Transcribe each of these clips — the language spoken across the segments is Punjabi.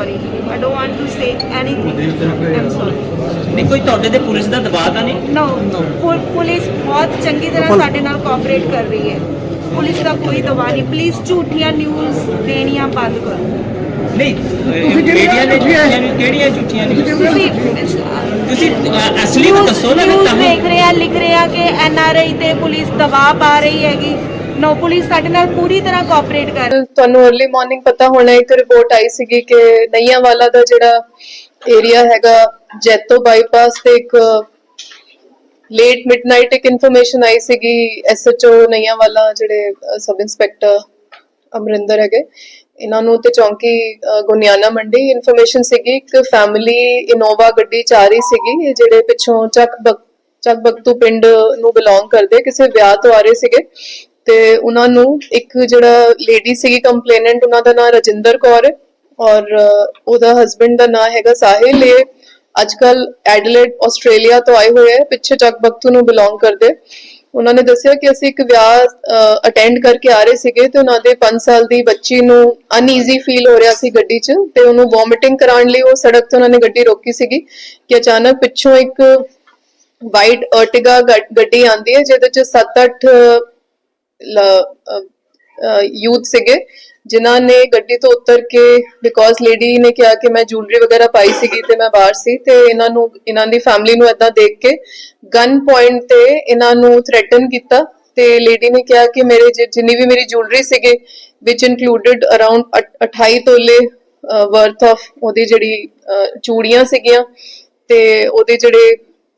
sorry. I don't want to say anything. I'm sorry. ਨਹੀਂ ਕੋਈ ਤੁਹਾਡੇ ਤੇ ਪੁਲਿਸ ਦਾ ਦਬਾਅ ਤਾਂ ਨਹੀਂ? No, ਪੁ- ਪੁਲਿਸ ਬਹੁਤ ਚੰਗੀ ਤਰ੍ਹਾਂ ਸਾਡੇ ਨਾਲ ਕੋਆਪਰੇਟ ਕਰ ਰਹੀ ਹੈ। ਪੁਲਿਸ ਦਾ ਕੋਈ ਦਬਾਅ ਨਹੀਂ। ਪਲੀਜ਼ ਝੂਠੀਆਂ ਨਿਊਜ਼ ਦੇਣੀਆਂ ਬੰਦ ਕਰੋ। ਨਹੀਂ ਮੀਡੀਆ ਨੇ ਝੂਠੀਆਂ? ਨੇ? ਕਿਹੜੀਆਂ ਝੂਠੀਆਂ ਨੇ? ਤੁਸੀਂ ਤੁਸੀਂ ਅ, ਅਸਲੀ ਤਾਂ ਦੱਸੋ ਨਾ ਕਿ ਨਿਊਜ਼ ਤੁਹਾਨੂੰ ਦੇਖ ਰਹੇ ਆ ਲਿਖ ਰਹੇ ਆ ਕਿ ਐਨ ਆਰ ਆਈ ਤੇ ਪੁਲਿਸ ਦਬਾਅ ਪਾ ਰਹੀ ਹੈਗੀ। ਨੋ ਪੁਲਿਸ ਸਾਡੇ ਨਾਲ ਪੂਰੀ ਤਰ੍ਹਾਂ ਕੋਆਪਰੇਟ ਕਰ ਤੁਹਾਨੂੰ अर्ਲੀ ਮਾਰਨਿੰਗ ਪਤਾ ਹੋਣਾ ਇੱਕ ਰਿਪੋਰਟ ਆਈ ਸੀਗੀ ਕਿ ਨਈਆਂ ਵਾਲਾ ਦਾ ਜਿਹੜਾ ਏਰੀਆ ਹੈਗਾ ਜੈਤੋ ਬਾਈਪਾਸ ਤੇ ਇੱਕ ਲੇਟ ਮਿਡਨਾਈਟ ਇੱਕ ਇਨਫੋਰਮੇਸ਼ਨ ਆਈ ਸੀਗੀ ਐਸਐਚਓ ਨਈਆਂ ਵਾਲਾ ਜਿਹੜੇ ਸਬ ਇੰਸਪੈਕਟਰ ਅਮਰਿੰਦਰ ਹੈਗੇ ਇਹਨਾਂ ਨੂੰ ਤੇ ਚੌਂਕੀ ਅ, ਮੰਡੀ ਇਨਫੋਰਮੇਸ਼ਨ ਸੀਗੀ ਇੱਕ ਫੈਮਿਲੀ ਇਨੋਵਾ ਗੱਡੀ ਚ ਆ ਰਹੀ ਸੀਗੀ ਜਿਹੜੇ ਪਿੱਛੋਂ ਚੱਕ ਚੱਕ ਬਕਤੂ ਪਿੰਡ ਨੂੰ ਬਿਲੋਂਗ ਕਰਦੇ ਕਿਸੇ ਵਿਆਹ ਤੋਂ ਆ ਰਹੇ ਸੀਗੇ। ਤੇ ਉਹਨਾਂ ਨੂੰ ਇੱਕ ਜਿਹੜਾ ਲੇਡੀ ਸੀਗੀ ਕੰਪਲੇਨੈਂਟ ਉਹਨਾਂ ਦਾ ਨਾਮ ਰਜਿੰਦਰ ਕੌਰ ਹੈ ਔਰ ਉਹਦਾ ਹਸਬੰਡ ਦਾ ਨਾਮ ਹੈਗਾ ਸਾਹਿਲ। ਇਹ ਅੱਜਕੱਲ ਐਡਲੇਡ ਆਸਟ੍ਰੇਲੀਆ ਤੋਂ ਆਏ ਹੋਏ ਹੈ, ਪਿੱਛੇ ਚੱਕ ਨੂੰ ਬਿਲੋਂਗ ਕਰਦੇ। ਉਹਨਾਂ ਨੇ ਦੱਸਿਆ ਕਿ ਅਸੀਂ ਇੱਕ ਵਿਆਹ ਅਟੈਂਡ ਕਰਕੇ ਆ ਰਹੇ ਸੀਗੇ ਤੇ ਉਹਨਾਂ ਦੇ 5 ਸਾਲ ਦੀ ਬੱਚੀ ਨੂੰ ਅਨਈਜ਼ੀ ਫੀਲ ਹੋ ਰਿਹਾ ਸੀ ਗੱਡੀ 'ਚ ਤੇ ਉਹਨੂੰ ਵੋਮਿਟਿੰਗ ਕਰਾਉਣ ਲਈ ਉਹ ਸੜਕ ਤੇ ਉਹਨਾਂ ਨੇ ਗੱਡੀ ਰੋਕੀ ਸੀਗੀ ਕਿ ਅਚਾਨਕ ਪਿੱਛੋਂ ਇੱਕ ਵਾਈਟ ਅਰਟਿਗਾ ਗੱਡੀ ਆਂਦੀ ਹੈ, ਜਿਹਦੇ 'ਚ 7-8 ਯੂਥ ਸੀਗੇ, ਜਿਨ੍ਹਾਂ ਨੇ ਗੱਡੀ ਤੋਂ ਉਤਰ ਕੇ ਬਿਕੋਜ਼ ਲੇਡੀ ਨੇ ਕਿਹਾ ਕਿ ਮੈਂ ਜੁਐਲਰੀ ਵਗੈਰਾ ਪਾਈ ਸੀਗੀ ਤੇ ਮੈਂ ਬਾਹਰ ਸੀ, ਤੇ ਇਹਨਾਂ ਨੂੰ, ਇਹਨਾਂ ਦੀ ਫੈਮਿਲੀ ਨੂੰ ਇਦਾਂ ਦੇਖ ਕੇ ਗਨ ਪੁਆਇੰਟ ਤੇ ਇਹਨਾਂ ਨੂੰ ਥ੍ਰੈਟਨ ਕੀਤਾ, ਤੇ ਲੇਡੀ ਨੇ ਕਿਹਾ ਕਿ ਮੇਰੇ ਜਿ- ਜਿੰਨੀ ਵੀ ਮੇਰੀ ਜੁਐਲਰੀ ਸੀਗੇ ਵਿਚ ਇਨਕਲੂਡਡ ਅਰਾਊਂਡ 28 ਤੋਲੇ ਵਰਥ ਆਫ ਉਹਦੀ ਜਿਹੜੀ ਚੂੜੀਆਂ ਸੀਗੀਆਂ, ਤੇ ਉਹਦੇ ਜਿਹੜੇ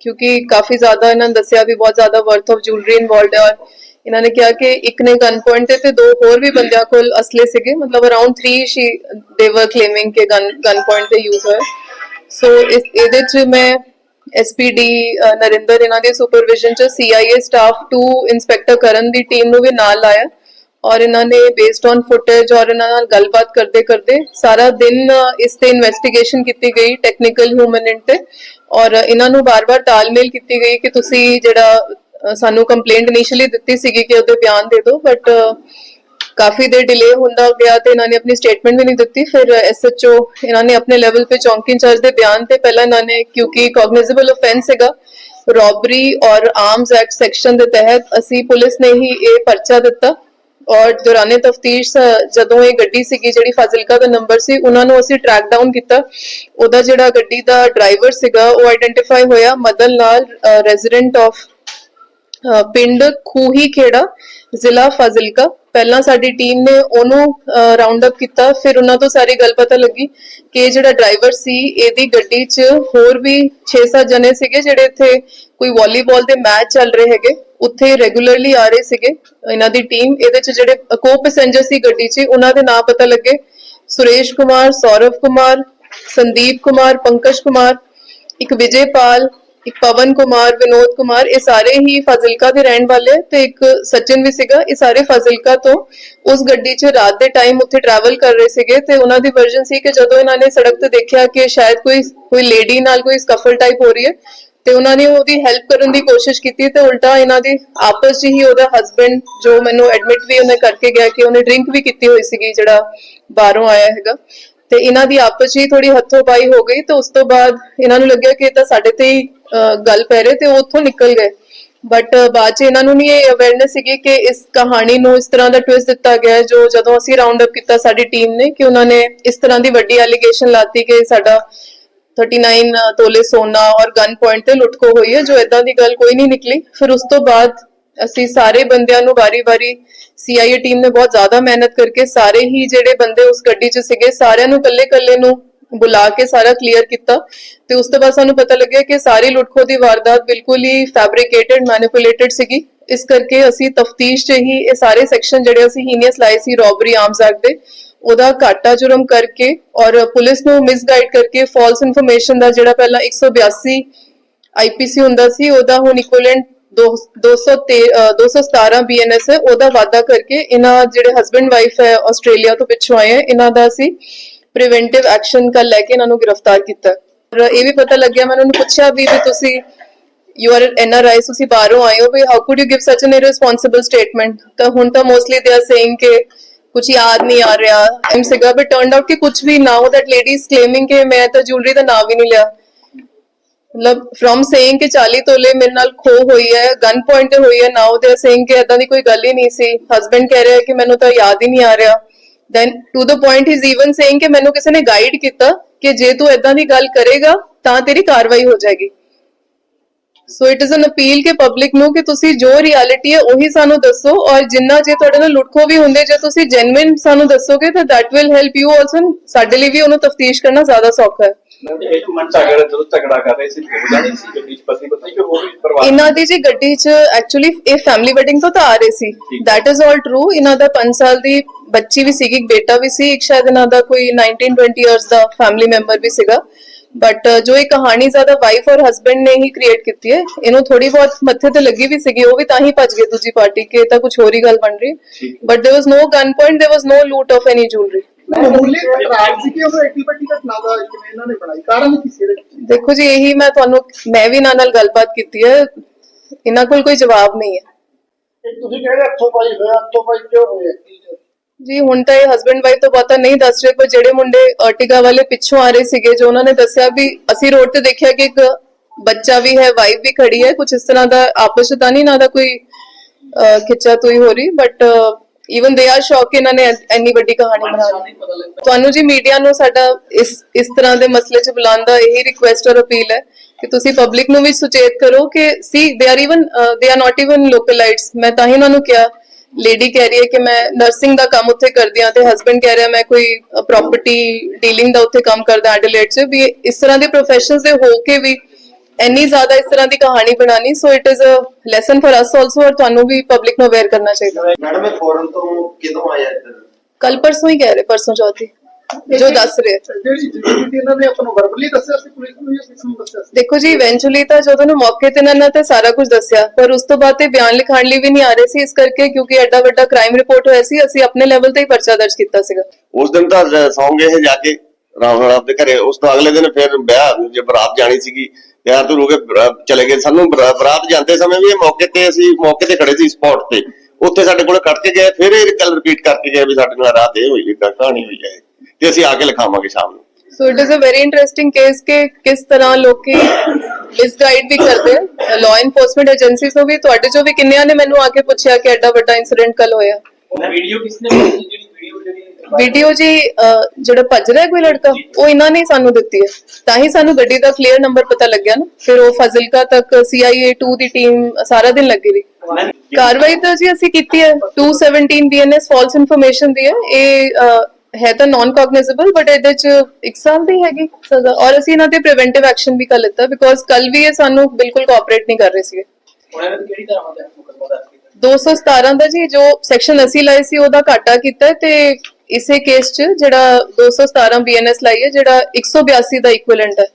ਕਿਉਂਕਿ ਕਾਫੀ ਜ਼ਿਆਦਾ ਇਹਨਾਂ ਨੇ ਦੱਸਿਆ ਵੀ ਬਹੁਤ ਜ਼ਿਆਦਾ ਵਰਥ ਆਫ ਜੁਐਲਰੀ ਇਨਵੋਲਡ ਹੈ ਔਰ ਇਹਨਾਂ ਨੇ ਕਿਹਾ ਕਿ ਇੱਕ ਨੇ ਗਨ ਪੁਆਇੰਟ ਤੇ ਦੋ ਹੋਰ ਵੀ ਬੰਦਿਆਂ ਕੋਲ ਅਸਲੇ ਸੀਗੇ, ਮਤਲਬ ਅਰਾਊਂਡ 3 ਸ਼ੀ ਦੇ ਵਰ ਕਲੇਮਿੰਗ ਕਿ ਗਨ ਗਨ ਪੁਆਇੰਟ ਤੇ ਯੂਜ਼ ਹੋਏ। ਸੋ ਇਹਦੇ ਚ ਮੈਂ ਐਸਪੀਡੀ ਨਰਿੰਦਰ, ਇਹਨਾਂ ਦੇ ਸੁਪਰਵਿਜ਼ਨ ਚ ਸੀਆਈਏ ਸਟਾਫ 2 ਇਨਸਪੈਕਟਰ ਕਰਨ ਦੀ ਟੀਮ ਨੂੰ ਵੀ ਨਾਲ ਲਾਇਆ। ਔਰ ਇਹਨਾਂ ਨੇ ਬੇਸਡ ਔਨ ਫੁਟੇਜ ਔਰ ਇਹਨਾਂ ਨਾਲ ਗੱਲਬਾਤ ਕਰਦੇ ਕਰਦੇ ਸਾਰਾ ਦਿਨ ਇਸ ਤੇ ਇਨਵੈਸਟੀਗੇਸ਼ਨ ਕੀਤੀ ਗਈ ਟੈਕਨੀਕਲ ਹਿਊਮਨ ਤੇ। ਔਰ ਇਹਨਾਂ ਨੂੰ ਬਾਰ-ਬਾਰ ਤਾਲਮੇਲ ਕੀਤੀ ਗਈ ਕਿ ਤੁਸੀਂ ਜਿਹੜਾ ਸਾਨੂੰ ਕੰਪਲੇਂਟ ਇਨੀਸ਼ੀਅਲੀ ਦਿੱਤੀ ਸੀਗੀ ਕਿ ਉਹਦੇ ਬਿਆਨ ਦੇ ਦਿਓ ਬਟ ਕਾਫੀ ਦੇਰ ਡਿਲੇ ਹੁੰਦਾ ਗਿਆ ਤੇ ਇਹਨਾਂ ਨੇ ਆਪਣੀ ਸਟੇਟਮੈਂਟ ਵੀ ਨਹੀਂ ਦਿੱਤੀ। ਫਿਰ ਐਸਐਚਓ ਇਹਨਾਂ ਨੇ ਆਪਣੇ ਲੈਵਲ ਤੇ ਚੌਂਕੀ ਇੰਚਾਰਜ ਦੇ ਬਿਆਨ ਤੇ ਪਹਿਲਾਂ ਇਹਨਾਂ ਨੇ, ਕਿਉਂਕਿ ਕੌਗਨੀਜ਼ੇਬਲ ਆਫੈਂਸ ਹੈਗਾ ਰੋਬਰੀ ਔਰ ਆਰਮਸ ਐਕਟ ਸੈਕਸ਼ਨ ਦੇ ਤਹਿਤ ਅਸੀਂ ਪੁਲਿਸ ਨੇ ਹੀ ਇਹ ਪਰਚਾ ਦਿੱਤਾ। ਔਰ ਦੌਰਾਨੇ ਤਫਤੀਸ਼ ਜਦੋਂ ਇਹ ਗੱਡੀ ਸੀਗੀ ਜਿਹੜੀ ਫਾਜ਼ਿਲਕਾ ਦਾ ਨੰਬਰ ਸੀ, ਉਹਨਾਂ ਨੂੰ ਅਸੀਂ ਟਰੈਕ ਡਾਊਨ ਕੀਤਾ। ਉਹਦਾ ਜਿਹੜਾ ਗੱਡੀ ਦਾ ਡਰਾਈਵਰ ਸੀਗਾ, ਉਹ ਆਇਡੈਂਟੀਫਾਈ ਹੋਇਆ ਮਦਨ ਲਾਲ ਰੈਜ਼ੀਡੈਂਟ ਆਫ ਪਿੰਡ ਖੂਹੀ ਖੇੜਾ ਜ਼ਿਲ੍ਹਾ ਫਾਜ਼ਿਲਕਾ। ਪਹਿਲਾਂ ਸਾਡੀ ਟੀਮ ਨੇ ਉਹਨੂੰ ਰਾਉਂਡ ਅਪ ਕੀਤਾ, ਫਿਰ ਉਹਨਾਂ ਤੋਂ ਸਾਰੀ ਗੱਲ ਪਤਾ ਲੱਗੀ ਕਿ ਜਿਹੜਾ ਡਰਾਈਵਰ ਸੀ, ਇਹਦੀ ਗੱਡੀ 'ਚ ਹੋਰ ਵੀ 6-7 ਜਣੇ ਸੀਗੇ ਜਿਹੜੇ ਇੱਥੇ ਕੋਈ ਵਾਲੀਬਾਲ ਦੇ ਮੈਚ ਚੱਲ ਰਹੇ ਹੈਗੇ। ਉੱਥੇ ਰੈਗੂਲਰਲੀ ਆ ਰਹੇ ਸੀਗੇ, ਇਹਨਾਂ ਦੀ ਟੀਮ ਇਹਦੇ 'ਚ ਜਿਹੜੇ ਕੋ ਪੈਸੇਂਜਰ ਸੀ ਗੱਡੀ 'ਚ, ਉਹਨਾਂ ਦੇ ਨਾਮ ਪਤਾ ਲੱਗੇ। ਸੁਰੇਸ਼ ਕੁਮਾਰ, ਸੌਰਵ ਕੁਮਾਰ, ਸੰਦੀਪ ਕੁਮਾਰ, ਪੰਕਜ ਕੁਮਾਰ, ਇੱਕ ਵਿਜੇਪਾਲ ਇੱਕ ਪਵਨ ਕੁਮਾਰ, ਵਿਨੋਦ ਕੁਮਾਰ, ਇਹ ਸਾਰੇ ਹੀ ਫਾਜ਼ਿਲਕਾ ਦੇ ਰਹਿਣ ਵਾਲੇ ਆ ਤੇ ਇੱਕ ਸਚਿਨ ਵੀ ਸੀਗਾ, ਇਹ ਸਾਰੇ ਫਾਜ਼ਿਲਕਾ ਤੋਂ। ਉਸ ਗੱਡੀ 'ਚ ਰਾਤ ਦੇ ਟਾਈਮ ਉੱਥੇ ਟਰੈਵਲ ਕਰ ਰਹੇ ਸੀਗੇ ਤੇ ਉਹਨਾਂ ਦੀ ਵਰਜਨ ਸੀ ਕਿ ਜਦੋਂ ਇਹਨਾਂ ਨੇ ਸੜਕ ਤੇ ਦੇਖਿਆ ਕਿ ਸ਼ਾਇਦ ਕੋਈ ਕੋਈ ਲੇਡੀ ਨਾਲ ਕੋਈ ਸਕਫਲ ਟਾਈਪ ਹੋ ਰਹੀ ਹੈ ਤੇ ਉਹਨਾਂ ਨੇ ਉਹਦੀ ਹੈਲਪ ਕਰਨ ਦੀ ਕੋਸ਼ਿਸ਼ ਕੀਤੀ ਤੇ ਉਲਟਾ ਇਹਨਾਂ ਦੀ ਆਪਸ 'ਚ ਹੀ ਉਹਦਾ ਹਸਬੰਡ ਜੋ ਮੈਨੂੰ ਐਡਮਿਟ ਵੀ ਉਹਨੇ ਕਰਕੇ ਗਿਆ ਕਿ ਉਹਨੇ ਡਰਿੰਕ ਵੀ ਕੀਤੀ ਹੋਈ ਸੀਗੀ ਜਿਹੜਾ ਬਾਹਰੋਂ ਆਇਆ ਹੈਗਾ, ਤੇ ਇਹਨਾਂ ਦੀ ਆਪਸ 'ਚ ਹੀ ਥੋੜੀ ਹੱਥੋਂ ਪਾਈ ਹੋ ਗਈ ਤੇ ਉਸ ਤੋਂ ਬਾਅਦ ਇਹਨਾਂ ਨੂੰ ਲੱਗਿਆ ਕਿ ਇਹ ਤਾਂ ਸਾਡੇ ਤੇ ਹੀ ਗੱਲ ਪੈ ਰਹੇ ਤੇ ਉਹ ਉੱਥੋਂ ਨਿਕਲ ਗਏ। ਬਟ ਬਾਅਦ 'ਚ ਇਹਨਾਂ ਨੂੰ ਨਹੀਂ ਇਹ ਅਵੇਅਰਨੈਸ ਸੀਗੀ ਕਿ ਇਸ ਕਹਾਣੀ ਨੂੰ ਇਸ ਤਰ੍ਹਾਂ ਦਾ ਟਵਿਸਟ ਦਿੱਤਾ ਗਿਆ ਜੋ ਜਦੋਂ ਅਸੀਂ ਰਾਉਂਡ ਅਪ ਕੀਤਾ ਸਾਡੀ ਟੀਮ ਨੇ ਕਿ ਉਹਨਾਂ ਨੇ ਇਸ ਤਰ੍ਹਾਂ ਦੀ ਵੱਡੀ ਐਲੀਗੇਸ਼ਨ ਲਾਤੀ ਕਿ ਸਾਡਾ 39 ਤੋਲੇ ਸੋਨਾ ਔਰ ਗਨ ਪੁਆਇੰਟ ਤੇ ਲੁੱਟਖੋ ਹੋਈ ਹੈ, ਜੋ ਇਦਾਂ ਦੀ ਗੱਲ ਕੋਈ ਨਹੀਂ ਨਿਕਲੀ। ਫਿਰ ਉਸ ਤੋਂ ਬਾਅਦ ਅਸੀਂ ਸਾਰੇ ਬੰਦਿਆਂ ਨੂੰ ਵਾਰੀ-ਵਾਰੀ ਸੀਆਈਏ ਟੀਮ ਨੇ ਬਹੁਤ ਜ਼ਿਆਦਾ ਮਿਹਨਤ ਕਰਕੇ ਸਾਰੇ ਹੀ ਜਿਹੜੇ ਬੰਦੇ ਉਸ ਗੱਡੀ 'ਚ ਸੀਗੇ, ਸਾਰਿਆਂ ਨੂੰ ਕੱਲੇ-ਕੱਲੇ ਨੂੰ ਬੁਲਾ ਕੇ ਸਾਰਾ ਕਲੀਅਰ ਕੀਤਾ। ਤੇ ਉਸ ਤੋਂ ਬਾਅਦ ਸਾਨੂੰ ਪਤਾ ਲੱਗਿਆ ਕਿ ਸਾਰੀ ਲੁੱਟਖੋ ਦੀ ਵਾਰਦਾਤ ਬਿਲਕੁਲ ਹੀ ਫੈਬਰਿਕੇਟਡ ਮੈਨੀਪੂਲੇਟਡ ਸੀਗੀ। ਇਸ ਕਰਕੇ ਅਸੀਂ ਤਫਤੀਸ਼ 'ਚ ਹੀ ਇਹ ਸਾਰੇ ਸੈਕਸ਼ਨ ਜਿਹੜੇ ਅਸੀਂ ਹੀਨੀਅਸ ਲਾਏ ਸੀ ਰੋਬਰੀ ਆਰਮਸ ਐਕਟ ਦੇ। ਉਹਦਾ ਘਾਟਾ ਜੁਰਮ ਕਰਕੇ ਔਰ ਪੁਲਿਸ ਨੂੰ ਮਿਸਗਾਈਡ ਕਰਕੇ ਫਾਲਸ ਇਨਫੋਰਮੇਸ਼ਨ ਦਾ ਜਿਹੜਾ ਪਹਿਲਾਂ 182 ਆਈਪੀਸੀ ਹੁੰਦਾ ਸੀ, ਉਹਦਾ ਹੁਣ ਇਕੁਇਵਲੈਂਟ 217 ਬੀਐਨਐਸ ਹੈ, ਉਹਦਾ ਵਾਅਦਾ ਕਰਕੇ ਇਹਨਾਂ ਜਿਹੜੇ ਹਸਬੰਡ ਵਾਈਫ ਹੈ ਆਸਟ੍ਰੇਲੀਆ ਤੋਂ ਪਿੱਛੋਂ ਆਏ ਇਹਨਾਂ ਦਾ ਅਸੀਂ ਪ੍ਰੀਵੈਂਟਿਵ ਐਕਸ਼ਨ ਕੱਲ ਲੈ ਕੇ ਇਹਨਾਂ ਨੂੰ ਗ੍ਰਿਫਤਾਰ ਕੀਤਾ। ਔਰ ਇਹ ਵੀ ਪਤਾ ਲੱਗਿਆ, ਮੈਂ ਉਹਨਾਂ ਨੂੰ ਪੁੱਛਿਆ ਵੀ ਵੀ ਤੁਸੀਂ you are N R I ਤੁਸੀਂ ਬਾਹਰੋਂ ਆਏ ਹੋ, ਵੀ how could you give such an irresponsible statement ਤਾਂ ਹੁਣ ਤਾਂ ਮੋਸਟਲੀ ਦੇ ਆਰ ਸੇਇੰਗ ਕਿ ਕੁਝ ਯਾਦ ਨਹੀਂ ਆ ਰਿਹਾ। ਐਮ ਸਿਗਾ ਬਟ ਟਰਨਡ ਆਊਟ ਕਿ ਕੁਝ ਵੀ now that lady is claiming ਕਿ ਮੈਂ ਤਾਂ ਜੁਐਲਰੀ ਦਾ ਨਾਮ ਵੀ ਨਹੀਂ ਲਿਆ। ਮਤਲਬ ਫਰਮ ਸੇਇੰਗ ਕਿ 40 ਤੋਲੇ ਮੇਰੇ ਨਾਲ ਖੋ ਹੋਈ ਹੈ ਗਨ ਪੁਆਇੰਟ ਤੇ ਹੋਈ ਹੈ ਨਾਓ ਦੇ ਸੇਇੰਗ ਕਿ ਇਦਾਂ ਦੀ ਕੋਈ ਗੱਲ ਹੀ ਨਹੀਂ ਸੀ। ਹਸਬੰਡ ਕਹਿ ਰਿਹਾ ਕਿ ਮੈਨੂੰ ਤਾਂ ਯਾਦ ਹੀ ਨਹੀਂ ਆ ਰਿਹਾ। Then to the point is even saying ਕਿ ਮੈਨੂੰ ਕਿਸੇ ਨੇ ਗਾਈਡ ਕੀਤਾ ਕਿ ਜੇ ਤੂੰ ਇਦਾਂ ਦੀ ਗੱਲ ਕਰੇਗਾ, ਤਾਂ ਤੇਰੀ ਕਾਰਵਾਈ ਹੋ ਜਾਏਗੀ। So it is an appeal ਕਿ ਪਬਲਿਕ ਨੂੰ ਕਿ ਤੁਸੀਂ ਜੋ ਰਿਐਲਿਟੀ ਹੈ ਉਹੀ ਸਾਨੂੰ ਦੱਸੋ ਔਰ ਜਿੰਨਾ ਜੇ ਤੁਹਾਡੇ ਨਾਲ ਲੁੱਟਖੋ ਵੀ ਹੁੰਦੇ ਜੇ ਤੁਸੀਂ ਜੈਨੂਇਨ ਸਾਨੂੰ ਦੱਸੋਗੇ ਤਾਂ that will help you also ਸਾਡੇ ਲਈ ਵੀ ਉਹਨੂੰ ਤਫਤੀਸ਼ ਕਰਨਾ ਜ਼ਿਆਦਾ ਸੌਖਾ ਹੈ। ਇਹਨਾਂ ਦੀ ਜੀ ਗੱਡੀ 'ਚ ਐਕਚੁਅਲੀ ਇਹ ਫੈਮਿਲੀ ਵੈਡਿੰਗ ਤੋਂ ਤਾਂ ਆ ਰਹੇ ਸੀ। that is all true ਇਹਨਾਂ ਦਾ 5 ਸਾਲ ਦੀ ਬੱਚੀ ਵੀ ਸੀਗੀ ਬੇਟਾ ਵੀ ਸੀ ਇੱਕ ਸ਼ਾਇਦ ਇਹਨਾਂ ਦਾ ਕੋਈ 19 20 ਇਅਰਸ ਦਾ ਫੈਮਿਲੀ ਮੈਂਬਰ ਵੀ ਸੀਗਾ। ਬਟ ਜੋ ਇਹ ਕਹਾਣੀ ਜ਼ਿਆਦਾ ਵਾਈਫ ਔਰ ਹਸਬੰਡ ਨੇ ਹੀ ਕ੍ਰੀਏਟ ਕੀਤੀ ਹੈ ਇਹਨੂੰ ਥੋੜੀ ਬਹੁਤ ਮੱਥੇ ਤੇ ਲੱਗੀ ਵੀ ਸੀਗੀ ਉਹ ਵੀ ਤਾਂ ਹੀ ਭੱਜ ਗਏ ਦੂਜੀ ਪਾਰਟੀ ਕਿ ਇਹ ਤਾਂ ਕੁਝ ਹੋਰ ਹੀ ਗੱਲ ਬਣ ਰਹੀ ਠੀਕ। But there was no gun point there was no loot of any jewellery ਮਾਮੂਲੀ ਖਰਾਬ ਸੀ ਕਿ ਉਹ ਐਕਟੀ ਪੱਟੀ ਘਟਨਾ ਦਾ ਕਿਵੇਂ ਇਹਨਾਂ ਨੇ ਬਣਾਈ ਕਾਰਨ ਕੀ ਸੀ ਇਹਦੇ ਦੇਖੋ ਜੀ ਇਹੀ ਮੈਂ ਤੁਹਾਨੂੰ ਮੈਂ ਵੀ ਇਹਨਾਂ ਨਾਲ ਗੱਲਬਾਤ ਕੀਤੀ ਹੈ ਇਹਨਾਂ ਕੋਲ ਕੋਈ ਜਵਾਬ ਨਹੀਂ ਹੈ ਤੁਸੀਂ ਕਹਿੰਦੇ ਹੱਥੋਂ ਪਾਈ ਹੋਇਆ ਹੱਥੋਂ ਪਾਈ ਕਿਉਂ ਹੋਇਆ ਜੀ ਹੁਣ ਤਾਂ ਇਹ ਹਸਬੰਡ ਵਾਈਫ ਤੋਂ ਪਤਾ ਨਹੀਂ ਦੱਸ ਰਹੇ ਪਰ ਜਿਹੜੇ ਮੁੰਡੇ ਅਰਟਿਗਾ ਵਾਲੇ ਪਿੱਛੋਂ ਆ ਰਹੇ ਸੀਗੇ ਜੋ ਉਹਨਾਂ ਨੇ ਦੱਸਿਆ ਵੀ ਅਸੀਂ ਰੋਡ ਤੇ ਦੇਖਿਆ ਕਿ ਇੱਕ ਬੱਚਾ ਵੀ ਹੈ ਵਾਈਫ ਵੀ ਖੜੀ ਹੈ ਕੁਝ ਇਸ ਤਰ੍ਹਾਂ ਦਾ ਆਪਸ ਵਿੱਚ ਤਾਂ ਨਹੀਂ ਨਾ ਦਾ ਕੋਈ ਖਿੱਚਾ ਤੋਈ ਹੋ ਰਹੀ ਬਟ ਇਵਨ ਦੇ ਆਰ ਸ਼ੌਕ ਇਹਨਾਂ ਨੇ ਇੰਨੀ ਵੱਡੀ ਕਹਾਣੀ ਬਣਾ ਲਈ ਤੁਹਾਨੂੰ ਜੀ ਮੀਡੀਆ ਨੂੰ ਸਾਡਾ ਇਸ ਇਸ ਤਰ੍ਹਾਂ ਦੇ ਮਸਲੇ 'ਚ ਬੁਲਾਉਣ ਦਾ ਇਹੀ ਰਿਕੁਐਸਟ ਔਰ ਅਪੀਲ ਹੈ ਕਿ ਤੁਸੀਂ ਪਬਲਿਕ ਨੂੰ ਵੀ ਸੁਚੇਤ ਕਰੋ ਕਿ see they are even they are not even localites ਮੈਂ ਤਾਂ ਹੀ ਉਹਨਾਂ ਨੂੰ ਕਿਹਾ ਲੇਡੀ ਕਹਿ ਰਹੀ ਹੈ ਕਿ ਮੈਂ ਨਰਸਿੰਗ ਦਾ ਕੰਮ ਉੱਥੇ ਕਰਦੀ ਹਾਂ ਤੇ ਹਸਬੰਡ ਕਹਿ ਰਿਹਾ ਮੈਂ ਕੋਈ ਪ੍ਰਾਪਰਟੀ ਡੀਲਿੰਗ ਦਾ ਉੱਥੇ ਕੰਮ ਕਰਦਾ ਐਡਲੇਟ 'ਚ ਵੀ ਇਸ ਤਰ੍ਹਾਂ ਦੇ ਪ੍ਰੋਫੈਸ਼ਨਸ ਦੇ ਹੋ ਕੇ ਵੀ ਇੰਨੀ ਜ਼ਿਆਦਾ ਇਸ ਤਰ੍ਹਾਂ ਦੀ ਕਹਾਣੀ ਬਣਾਣੀ so it is a lesson for us also ਔਰ ਤੁਹਾਨੂੰ ਵੀ ਪਬਲਿਕ ਨੂੰ ਅਵੇਅਰ ਕਰਨਾ ਚਾਹੀਦਾ। ਮੈਡਮ ਇਹ ਫੋਰਨ ਤੋਂ ਕਿਦੋਂ ਆਇਆ ਇੱਧਰ? ਕੱਲ ਪਰਸੋਂ ਹੀ ਕਹਿ ਰਹੇ ਪਰਸੋਂ ਚੌਥੀ। ਜੋ ਦੱਸ ਰਹੇ ਜਿਹੜੀ ਜਿਹੜੀ ਇਹਨਾਂ ਨੇ ਆਪਾਂ ਨੂੰ ਵਰਬਲੀ ਦੱਸਿਆ ਸੀ ਪੁਲਿਸ ਨੂੰ ਜਾਂ ਕਿਸ ਨੂੰ ਦੱਸਿਆ ਸੀ। ਦੇਖੋ ਜੀ ਇਵੈਂਚੁਅਲੀ ਤਾਂ ਜਦੋਂ ਨੂੰ ਮੌਕੇ ਤੇ ਇਹਨਾਂ ਨੇ ਤਾਂ ਸਾਰਾ ਕੁਝ ਦੱਸਿਆ ਪਰ ਉਸ ਤੋਂ ਬਾਅਦ ਤੇ ਬਿਆਨ ਲਿਖਾਣ ਲਈ ਵੀ ਨਹੀਂ ਆ ਰਹੇ ਸੀ ਇਸ ਕਰਕੇ ਕਿਉਂਕਿ ਐਡਾ ਵੱਡਾ ਕ੍ਰਾਈਮ ਰਿਪੋਰਟ ਹੋਇਆ ਸੀ ਅਸੀਂ ਆਪਣੇ ਲੈਵਲ ਤੇ ਹੀ ਪਰਚਾ ਦਰਜ ਕੀਤਾ ਸੀਗਾ। ਉਸ ਦਿਨ ਤਾਂ ਜ- ਸੌਂ ਗਏ ਇਹ ਜਾ ਕੇ ਰਾਮ ਨਾਲ ਆਪਦੇ ਘਰੇ। ਉਸ ਤੋਂ ਅਗਲੇ ਦਿਨ ਫਿਰ ਵਿਆਹ ਜੇ ਬਰਾਤ ਜਾਣੀ ਸੀਗੀ ਤਿਆਰ ਤੋਂ ਰੁਕੇ ਚਲੇ ਗਏ। ਸਾਨੂੰ ਬਰਾ- ਬਰਾਤ ਜਾਂਦੇ ਸਮੇਂ ਵੀ ਇਹ ਮੌਕੇ ਤੇ ਅਸੀਂ ਮੌਕੇ ਤੇ ਖੜੇ ਸੀ ਸਪੌਟ ਤੇ। ਉੱਥੇ ਸਾਡੇ ਕੋਲ ਕੱਟ ਕੇ ਗਏ ਫਿਰ ਇਹ ਗੱਲ ਰਿਪੀਟ ਕਰਕੇ ਗਏ ਵੀ ਸਾਡੇ ਨਾਲ ਰਾਤ ਇਹ ਹੋਈ ਹੈ ਕਹਾਣੀ ਹੋਈ ਹੈ ਤੇ ਅਸੀਂ ਆ ਕੇ ਲਿਖਾਵਾਂਗੇ ਸ਼ਾਮ ਨੂੰ। So it is a very interesting case ਕਿ ਕਿਸ ਤਰ੍ਹਾਂ ਲੋਕੀ ਮਿਸਗਾਈਡ ਵੀ ਕਰਦੇ ਲਾਅ ਇਨਫੋਰਸਮੈਂਟ ਏਜੰਸੀਜ਼ ਨੂੰ ਵੀ ਤੁਹਾਡੇ ਚੋਂ ਵੀ ਕਿੰਨਿਆਂ ਨੇ ਮੈਨੂੰ ਆ ਕੇ ਪੁੱਛਿਆ ਕਿ ਐਡਾ ਵੱਡਾ ਇਨਸੀਡੈਂਟ ਕੱਲ ਹੋਇਆ? ਵੀਡੀਓ ਕਿਸਨੇ? ਜਿਹੜੀ ਵੀਡੀਓ ਜਿਹੜੀ ਵੀਡੀਓ ਜੀ ਜਿਹੜਾ ਭੱਜ ਰਿਹਾ ਕੋਈ ਲੜਕਾ ਉਹ ਇਹਨਾਂ ਨੇ ਸਾਨੂੰ ਦਿੱਤੀ ਹੈ। ਤਾਂ ਹੀ ਸਾਨੂੰ ਗੱਡੀ ਦਾ ਕਲੀਅਰ ਨੰਬਰ ਪਤਾ ਲੱਗਿਆ ਨਾ। ਫਿਰ ਉਹ ਫਜ਼ਿਲਕਾ ਤੱਕ CIA 2 ਦੀ ਟੀਮ ਸਾਰਾ ਦਿਨ ਲੱਗੀ ਰਹੀ। ਕਾਰਵਾਈ ਤਾਂ ਜੀ ਅਸੀਂ ਕੀਤੀ ਹੈ। 217 ਬੀਐਨਐਸ ਫਾਲਸ ਇਨਫੋਰਮੇਸ਼ਨ ਦੀ ਹੈ। ਇਹ ਹੈ ਤਾਂ ਨਾਨ ਕੌਗਨਾਈਜ਼ੇਬਲ ਬਟ ਇਹਦੇ ਚ ਇੱਕ ਸਾਲ ਦੀ ਹੈਗੀ ਸਜ਼ਾ। ਔਰ ਅਸੀਂ ਇਹਨਾਂ ਤੇ ਪ੍ਰੀਵੈਂਟਿਵ ਐਕਸ਼ਨ ਵੀ ਕਰ ਲਿੱਤਾ ਬਿਕੋਜ਼ ਕੱਲ ਵੀ ਇਹ ਸਾਨੂੰ ਬਿਲਕੁਲ ਕੋਆਪਰੇਟ ਨਹੀਂ ਕਰ ਰਹੇ ਸੀਗੇ। ਉਹਨਾਂ ਨੇ ਕਿਹੜੀ ਤਰ੍ਹਾਂ ਦਾ ਮੁਕਦਮਾ ਦਰਜ ਕੀਤਾ? 217 ਦਾ ਜੀ ਜੋ ਸੈਕਸ਼ਨ ਅਸੀਂ ਲਾਏ ਸੀ ਉਹਦਾ ਘਾਟਾ ਕੀਤਾ ਤੇ ਇਸੇ ਕੇਸ 'ਚ ਜਿਹੜਾ 217 ਬੀਐਨਐਸ ਲਾਈ ਹੈ ਜਿਹੜਾ 182 ਦਾ ਇਕੁਇਵਲੈਂਟ ਹੈ।